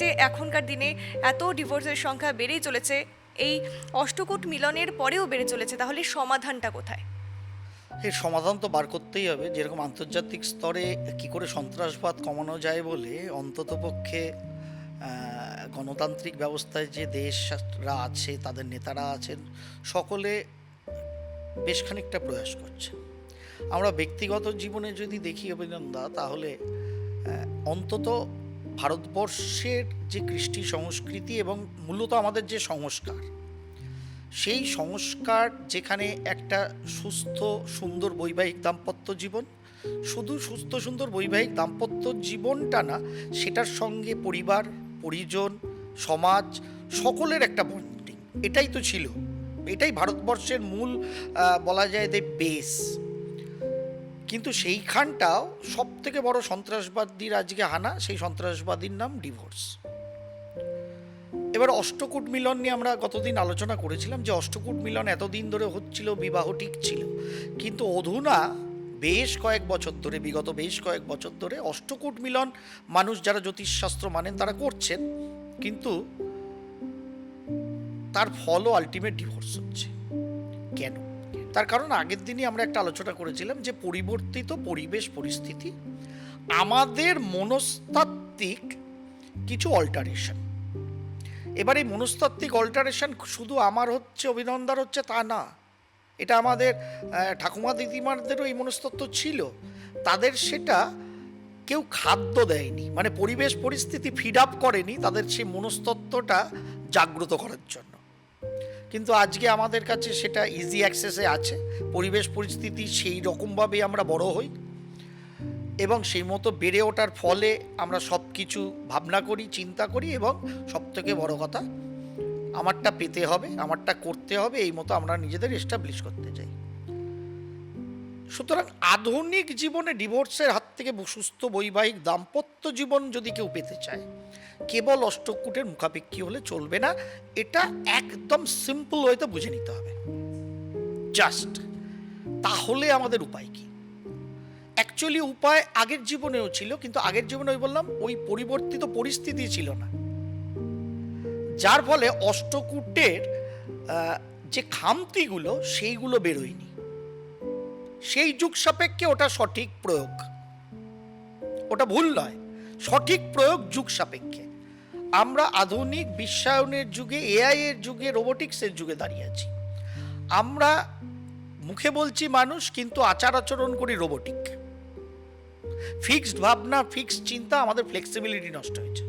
যে এখনকার দিনে এত ডিভোর্সের সংখ্যা বেড়েই চলেছে, এই অষ্টকূট মিলনের পরেও বেড়ে চলেছে, তাহলে সমাধানটা কোথায়? এর সমাধান তো বার করতেই হবে, যেরকম আন্তর্জাতিক স্তরে কি করে সন্ত্রাসবাদ কমানো যায় বলে অন্ততপক্ষে গণতান্ত্রিক ব্যবস্থায় যে দেশরা আছে, তাদের নেতারা আছেন, সকলে বেশ খানিকটা প্রয়াস করছে। আমরা ব্যক্তিগত জীবনে যদি দেখি অভিনন্দা, তাহলে অন্তত ভারতবর্ষের যে কৃষ্টি সংস্কৃতি এবং মূলত আমাদের যে সংস্কার, সেই সংস্কার যেখানে একটা সুস্থ, সুন্দর, বৈবাহিক দাম্পত্য জীবন, শুধু সুস্থ, সুন্দর, বৈবাহিক দাম্পত্য জীবনটা না, সেটার সঙ্গে পরিবার, পরিজন, সমাজ, সকলের একটা বন্ডিং এটাই তো ছিল। এটাই ভারতবর্ষের মূল বলা যায় যে বেস কিন্তু সেইখানটাও সব থেকে বড় সন্ত্রাসবাদীর আজকে হানা, সেই সন্ত্রাসবাদীর নাম ডিভোর্স। এবার অষ্টকূট মিলন নিয়ে আমরা গতদিন আলোচনা করেছিলাম যে অষ্টকূট মিলন এতদিন ধরে হচ্ছিল, বিবাহ ঠিক ছিল। কিন্তু অধুনা বেশ কয়েক বছর ধরে, বিগত বেশ কয়েক বছর ধরে অষ্টকূট মিলন মানুষ যারা জ্যোতিষশাস্ত্র মানেন তারা করছেন, কিন্তু তার ফলও আলটিমেট ডিভোর্স হচ্ছে। কেন? তার কারণ আগের দিনই আমরা একটা আলোচনা করেছিলাম যে পরিবর্তিত পরিবেশ পরিস্থিতি আমাদের মনস্তাত্ত্বিক কিছু অল্টারেশন এবার এই মনস্তাত্ত্বিক অল্টারেশন শুধু আমার হচ্ছে, অভিনন্দার হচ্ছে তা না। এটা আমাদের ঠাকুমা দিদিমারদেরও এই মনস্তত্ত্ব ছিল। তাদের সেটা কেউ খাদ্য দেয়নি মানে পরিবেশ পরিস্থিতি ফিড আপ করেনি তাদের সেই মনস্তত্ত্বটা জাগ্রত করার জন্য। কিন্তু আজকে আমাদের কাছে সেটা ইজি অ্যাক্সেসে আছে। পরিবেশ পরিস্থিতি সেই রকমভাবেই আমরা বড় হই। এবং সেই মতো বেড়ে ওঠার ফলে আমরা সব কিছু ভাবনা করি, চিন্তা করি এবং সব থেকে বড়ো কথা, আমারটা পেতে হবে, আমারটা করতে হবে, এই মতো আমরা নিজেদের এস্টাবলিশ করতে চাই। সুতরাং আধুনিক জীবনে ডিভোর্সের হাত থেকে সুস্থ বৈবাহিক দাম্পত্য জীবন যদি কেউ পেতে চায়, কেবল অষ্টকূটের মুখাপেক্ষী হলে চলবে না। এটা একদম সিম্পল ওয়েতে বুঝে নিতে হবে। জাস্ট তাহলে আমাদের উপায় কি? অ্যাকচুয়ালি উপায় আগের জীবনেও ছিল, কিন্তু আগের জীবনে ওই বললাম, ওই পরিবর্তিত পরিস্থিতি ছিল না। যার ফলে অষ্টকূটের যে খামতিগুলো, সেইগুলো বেরোয়নি। সেই যুগ সাপেক্ষে ওটা সঠিক প্রয়োগ। ওটা ভুল নয়, সঠিক প্রয়োগ যুগ সাপেক্ষে। আমরা আধুনিক বিশ্বায়নের যুগে, এআই এর যুগে রোবোটিক্সের যুগে দাঁড়িয়ে আছি। আমরা মুখে বলছি মানুষ, কিন্তু আচার আচরণ করি রোবোটিক। ফিক্সড ভাবনা, ফিক্সড চিন্তা, আমাদের ফ্লেক্সিবিলিটি নষ্ট হয়েছে।